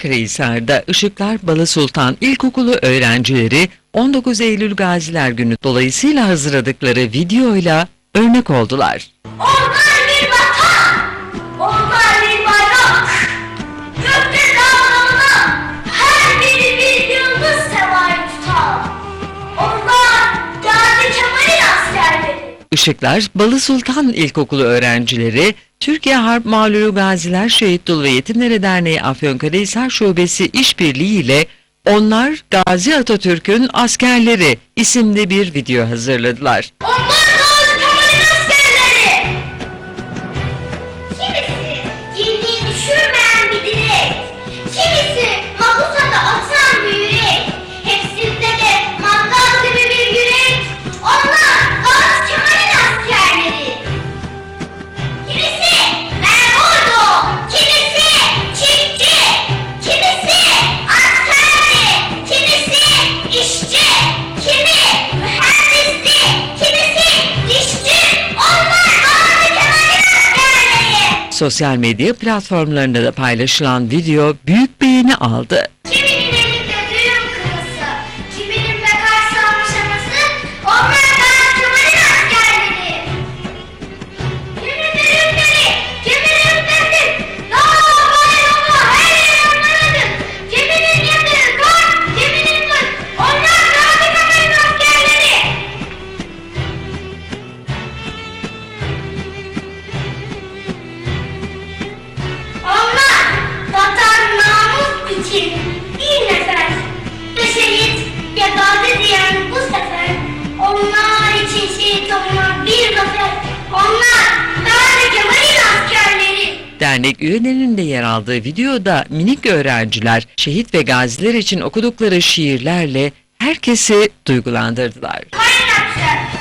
Afyonkarahisar'da Işıklar Balı Sultan İlkokulu öğrencileri 19 Eylül Gaziler Günü dolayısıyla hazırladıkları videoyla örnek oldular. Onlar bir vatan, onlar bir bayrak. Gökte dağlarına her biri bir yıldız semayı tutar. Onlar Gazi Kemal'in askerleri. Işıklar Balı Sultan İlkokulu öğrencileri Türkiye Harp Mağlubu Gaziler Şehit Dul ve Yetimleri Derneği Afyonkarahisar Şubesi işbirliği ile Onlar Gazi Atatürk'ün Askerleri isimli bir video hazırladılar. Onlar Sosyal medya platformlarında da paylaşılan video büyük beğeni aldı. Dernek üyelerinin de yer aldığı videoda minik öğrenciler şehit ve gaziler için okudukları şiirlerle herkesi duygulandırdılar. kaynakça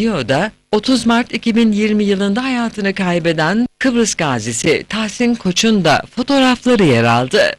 Videoda 30 Mart 2020 yılında hayatını kaybeden Kıbrıs gazisi Tahsin Koç'un da fotoğrafları yer aldı.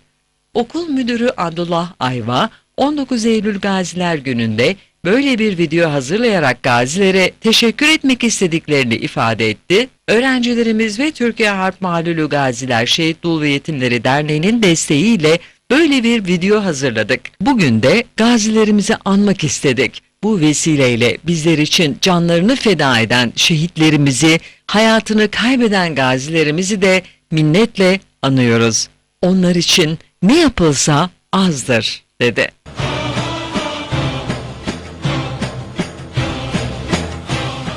Okul müdürü Abdullah Ayva 19 Eylül Gaziler Günü'nde böyle bir video hazırlayarak gazilere teşekkür etmek istediklerini ifade etti. Öğrencilerimiz ve Türkiye Harp Mağlulu Gaziler Şehit Dul ve Yetimleri Derneği'nin desteğiyle böyle bir video hazırladık. Bugün de gazilerimizi anmak istedik. Bu vesileyle bizler için canlarını feda eden şehitlerimizi, hayatını kaybeden gazilerimizi de minnetle anıyoruz. Onlar için ne yapılsa azdır, dedi.